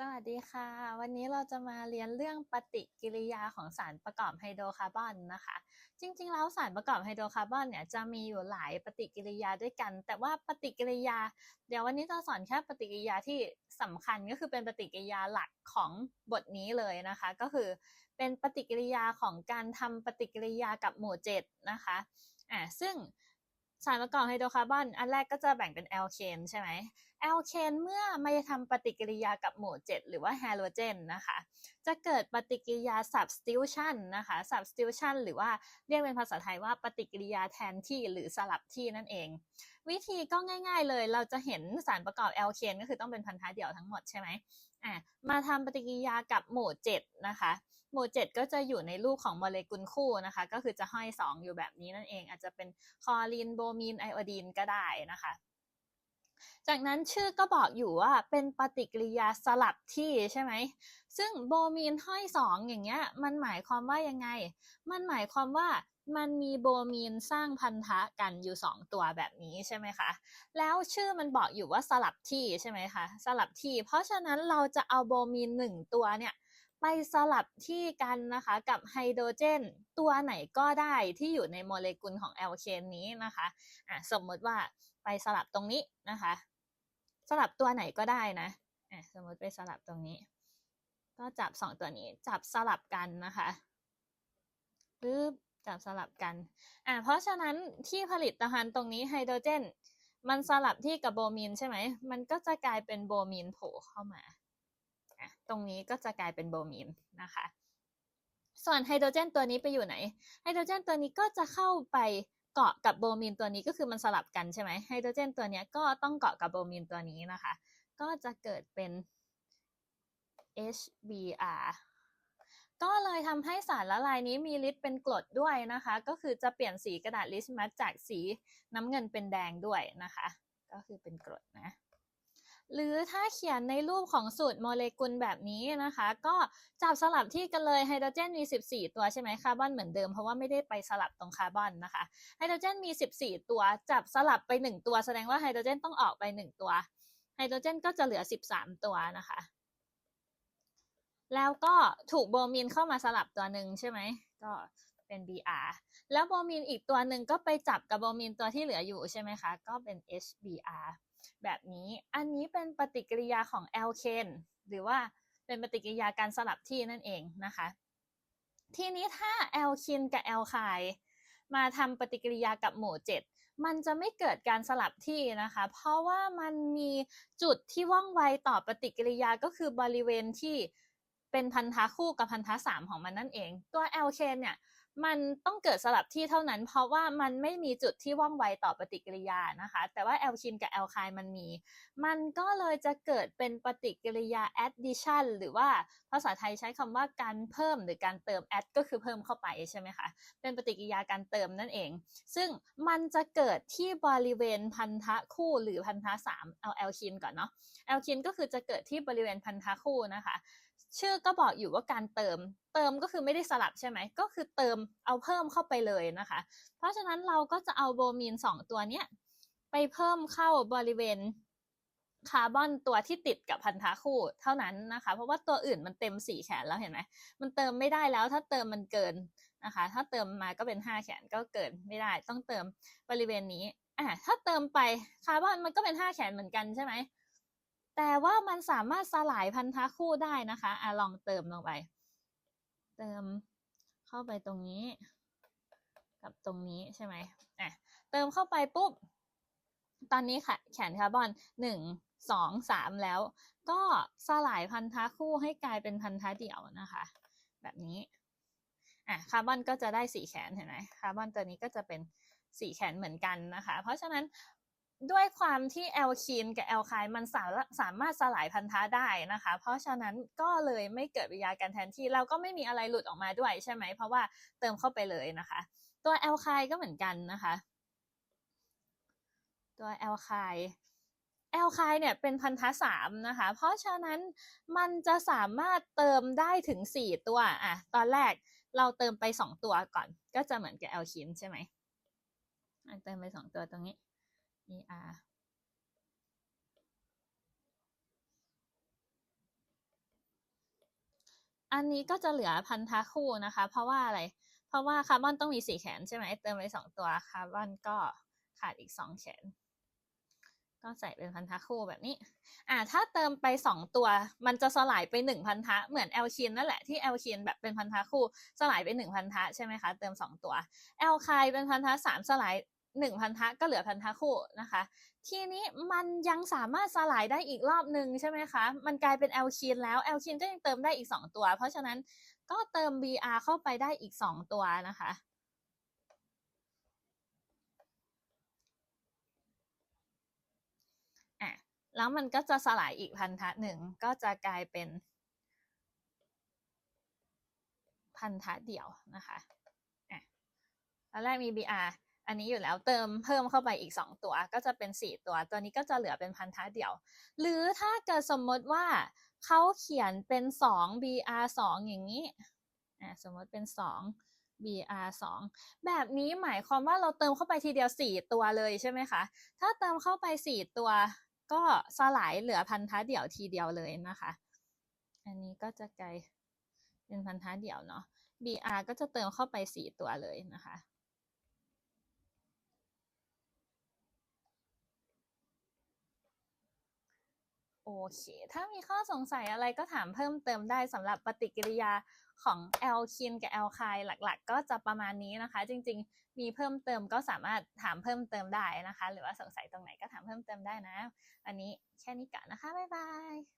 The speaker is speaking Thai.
สวัสดีค่ะ วันนี้เราจะมาเรียนเรื่องปฏิกิริยาของสารประกอบไฮโดรคาร์บอนนะคะ จริงๆ แล้วสารประกอบไฮโดรคาร์บอนเนี่ยจะมีอยู่หลายปฏิกิริยาด้วยกัน แต่ว่าปฏิกิริยา เดี๋ยววันนี้จะสอนแค่ปฏิกิริยาที่สำคัญก็คือเป็นปฏิกิริยาหลักของบทนี้เลยนะคะ ก็คือเป็นปฏิกิริยาของการทำปฏิกิริยากับหมู่เจ็ดนะคะอ่าซึ่ง สารประกอบไฮโดรคาร์บอนอันแรกก็จะแบ่งเป็นแอลเคนใช่ไหมแอลเคนเมื่อมาทำปฏิกิริยากับหมู่เจ็ดหรือว่าไฮโดรเจนนะคะ จะเกิดปฏิกิริยา substitution นะคะ substitution หรือว่าเรียกเป็นภาษาไทยว่าปฏิกิริยาแทนที่หรือสลับที่นั่นเอง วิธีก็ง่าย ๆเลย เราจะเห็นสารประกอบแอลเคนก็คือต้องเป็นพันธะเดี่ยวทั้งหมดใช่ไหมอะมาทำปฏิกิริยากับหมู่เจ็ดนะคะหมู่เจ็ดก็จะอยู่ในรูปของโมเลกุลคู่นะคะ ก็คือจะห้อยสองอยู่แบบนี้นั่นเอง อาจจะเป็นคลอรีนโบมีนไอโอดีนก็ได้นะคะ จากนั้นชื่อก็บอกอยู่ว่าเป็นปฏิกิริยาสลับที่ใช่ไหม ซึ่งโบมีนห้อยสองอย่างเงี้ย มันหมายความว่ายังไง มันหมายความว่ามันมีโบมีนสร้างพันธะกันอยู่สองตัวแบบนี้ใช่ไหมคะ แล้วชื่อมันบอกอยู่ว่าสลับที่ใช่ไหมคะ สลับที่ เพราะฉะนั้นเราจะเอาโบมีนหนึ่งตัวเนี่ย ไปสลับที่กันนะคะกับไฮโดรเจน ตัวไหนก็ได้ที่อยู่ในโมเลกุลของแอลเคนนี้นะคะอะสมมติว่าไปสลับตรงนี้นะคะ สลับตัวไหนก็ได้นะอะสมมติไปสลับตรงนี้ ก็จับสองตัวนี้จับสลับกันนะคะปึ๊บจับสลับกันอะเพราะฉะนั้นที่ผลิตภัณฑ์ตรงนี้ไฮโดรเจน มันสลับที่กับโบมีนใช่ไหม มันก็จะกลายเป็นโบมีนโผล่เข้ามา อะตรงนี้ก็จะกลายเป็นโบมีนนะคะ ส่วนไฮโดรเจนตัวนี้ไปอยู่ไหนไฮโดรเจนตัวนี้ก็จะเข้าไปเกาะกับโบมีนตัวนี้ก็คือมันสลับกันใช่ไหมไฮโดรเจนตัวนี้ก็ต้องเกาะกับโบมีนตัวนี้นะคะ ก็จะเกิดเป็น HBr ก็เลยทำให้สารละลายนี้มีฤทธิ์เป็นกรดด้วยนะคะ ก็คือจะเปลี่ยนสีกระดาษลิสมัสจากสีน้ำเงินเป็นแดงด้วยนะคะ ก็คือเป็นกรดนะ หรือถ้าเขียนในรูปของสูตรโมเลกุลแบบนี้นะคะ ก็จับสลับที่กันเลยไฮโดรเจนมี 14 ตัวใช่ไหมคาร์บอนเหมือนเดิมเพราะว่าไม่ได้ไปสลับตรงคาร์บอนนะคะไฮโดรเจนมี 14 ตัวจับสลับไป 1 ตัว แสดงว่าไฮโดรเจนต้องออกไป 1 ตัวไฮโดรเจนก็จะเหลือ 13 ตัวนะคะ แล้วก็ถูกโบมีนเข้ามาสลับตัวหนึ่งใช่ไหมก็เป็น Br แล้วโบมีนอีกตัวหนึ่งก็ไปจับกับโบมีนตัวที่เหลืออยู่ใช่ไหมคะ ก็เป็น HBr แบบนี้อันนี้เป็นปฏิกิริยาของแอลเคนหรือว่าเป็นปฏิกิริยาการสลับที่นั่นเองนะคะ ทีนี้ถ้าแอลคินกับแอลไคมาทำปฏิกิริยากับหมู่เจ็ดมันจะไม่เกิดการสลับที่นะคะ เพราะว่ามันมีจุดที่ว่องไวต่อปฏิกิริยาก็คือบริเวณที่เป็นพันธะคู่กับพันธะสามของมันนั่นเอง ตัวแอลเคนเนี่ย มันต้องเกิดสลับที่เท่านั้น เพราะว่ามันไม่มีจุดที่ว่องไวต่อปฏิกิริยานะคะ แต่ว่าแอลคินกับแอลไคมันมี มันก็เลยจะเกิดเป็นปฏิกิริยา addition หรือว่าภาษาไทยใช้คำว่าการเพิ่มหรือการเติม add ก็คือเพิ่มเข้าไปใช่ไหมคะ เป็นปฏิกิริยาการเติมนั่นเอง ซึ่งมันจะเกิดที่บริเวณพันธะคู่หรือพันธะสามเอาแอลคินก่อนเนาะแอลคินก็คือจะเกิดที่บริเวณพันธะคู่นะคะ ชื่อก็บอกอยู่ว่าการเติม เติมก็คือไม่ได้สลับใช่ไหม ก็คือเติมเอาเพิ่มเข้าไปเลยนะคะ เพราะฉะนั้นเราก็จะเอาโบมีนสองตัวเนี้ยไปเพิ่มเข้าบริเวณคาร์บอนตัวที่ติดกับพันธะคู่เท่านั้นนะคะ เพราะว่าตัวอื่นมันเต็มสี่แขนแล้วเห็นไหมมันเติมไม่ได้แล้วถ้าเติมมันเกินนะคะ ถ้าเติมมาก็เป็นห้าแขนก็เกินไม่ได้ต้องเติมบริเวณนี้อะถ้าเติมไปคาร์บอนมันก็เป็นห้าแขนเหมือนกันใช่ไหม แต่ว่ามันสามารถสลายพันธะคู่ได้นะคะอะลองเติมลงไป เติมเข้าไปตรงนี้ กับตรงนี้ใช่ไหมอะเติมเข้าไปปุ๊บ ตอนนี้ค่ะ แขนคาร์บอนหนึ่งสองสามแล้ว ก็สลายพันธะคู่ให้กลายเป็นพันธะเดี่ยวนะคะ แบบนี้อะคาร์บอนก็จะได้สี่แขนเห็นไหมคาร์บอนตัวนี้ก็จะเป็นสี่แขนเหมือนกันนะคะ เพราะฉะนั้น ด้วยความที่แอลคีนกับแอลไคมันสาสามารถสลายพันธะได้นะคะ เพราะฉะนั้นก็เลยไม่เกิดวิริยาการแทนที่เราก็ไม่มีอะไรหลุดออกมาด้วยใช่ไหม เพราะว่าเติมเข้าไปเลยนะคะ ตัวแอลไคก็เหมือนกันนะคะ ตัวแอลไคแอลไคเนี่ยเป็นพันธะสามนะคะ เพราะฉะนั้นมันจะสามารถเติมได้ถึงสี่ตัวอะตอนแรกเราเติมไปสองตัวก่อน ก็จะเหมือนกับแอลคินใช่ไหมเติมไปสองตัวตรงนี้ er อันนี้ก็จะเหลือพันธะคู่นะคะ เพราะว่าอะไร เพราะว่าคาร์บอนต้องมีสี่แขนใช่ไหมเติมไปสองตัวคาร์บอนก็ขาดอีกสองแขน ก็ใส่เป็นพันธะคู่แบบนี้ อ่า ถ้าเติมไปสองตัว มันจะสลายไปหนึ่งพันธะเหมือนแอลคีนนั่นแหละที่แอลคีนแบบเป็นพันธะคู่ สลายไปหนึ่งพันธะใช่ไหมคะ เติมสองตัวแอลไคเป็นพันธะสามสลาย หนึ่งพันธะก็เหลือพันธะคู่นะคะ ทีนี้มันยังสามารถสลายได้อีกรอบหนึ่งใช่ไหมคะ มันกลายเป็นแอลคีนแล้วแอลคีนก็ยังเติมได้อีก 2 ตัว เพราะฉะนั้นก็เติม Br เข้าไปได้อีก 2 ตัวนะคะอะแล้วมันก็จะสลายอีกพันธะหนึ่งก็จะกลายเป็นพันธะเดี่ยวนะคะอะตอนแรกมี Br อันนี้อยู่แล้วเติมเพิ่มเข้าไปอีก 2 ตัวก็จะเป็น 4 ตัว ตัวนี้ก็จะเหลือเป็นพันธะเดี่ยว หรือถ้าเกิดสมมติว่าเขาเขียนเป็น 2 br 2อย่างนี้อะสมมติเป็น 2 br 2แบบนี้หมายความว่าเราเติมเข้าไปทีเดียว 4 ตัวเลยใช่ไหมคะ ถ้าเติมเข้าไป 4 ตัวก็สลายเหลือพันธะเดี่ยวทีเดียวเลยนะคะ อันนี้ก็จะกลายเป็นพันธะเดี่ยวเนาะ br ก็จะเติมเข้าไป 4 ตัวเลยนะคะ โอเค ถ้ามีข้อสงสัยอะไรก็ถามเพิ่มเติมได้สำหรับปฏิกิริยาของแอลคีนกับแอลไคลหลักๆ ก็จะประมาณนี้นะคะ จริงๆ มีเพิ่มเติมก็สามารถถามเพิ่มเติมได้นะคะ หรือว่าสงสัยตรงไหนก็ถามเพิ่มเติมได้นะ อันนี้แค่นี้ก่อนนะคะ บ๊ายบาย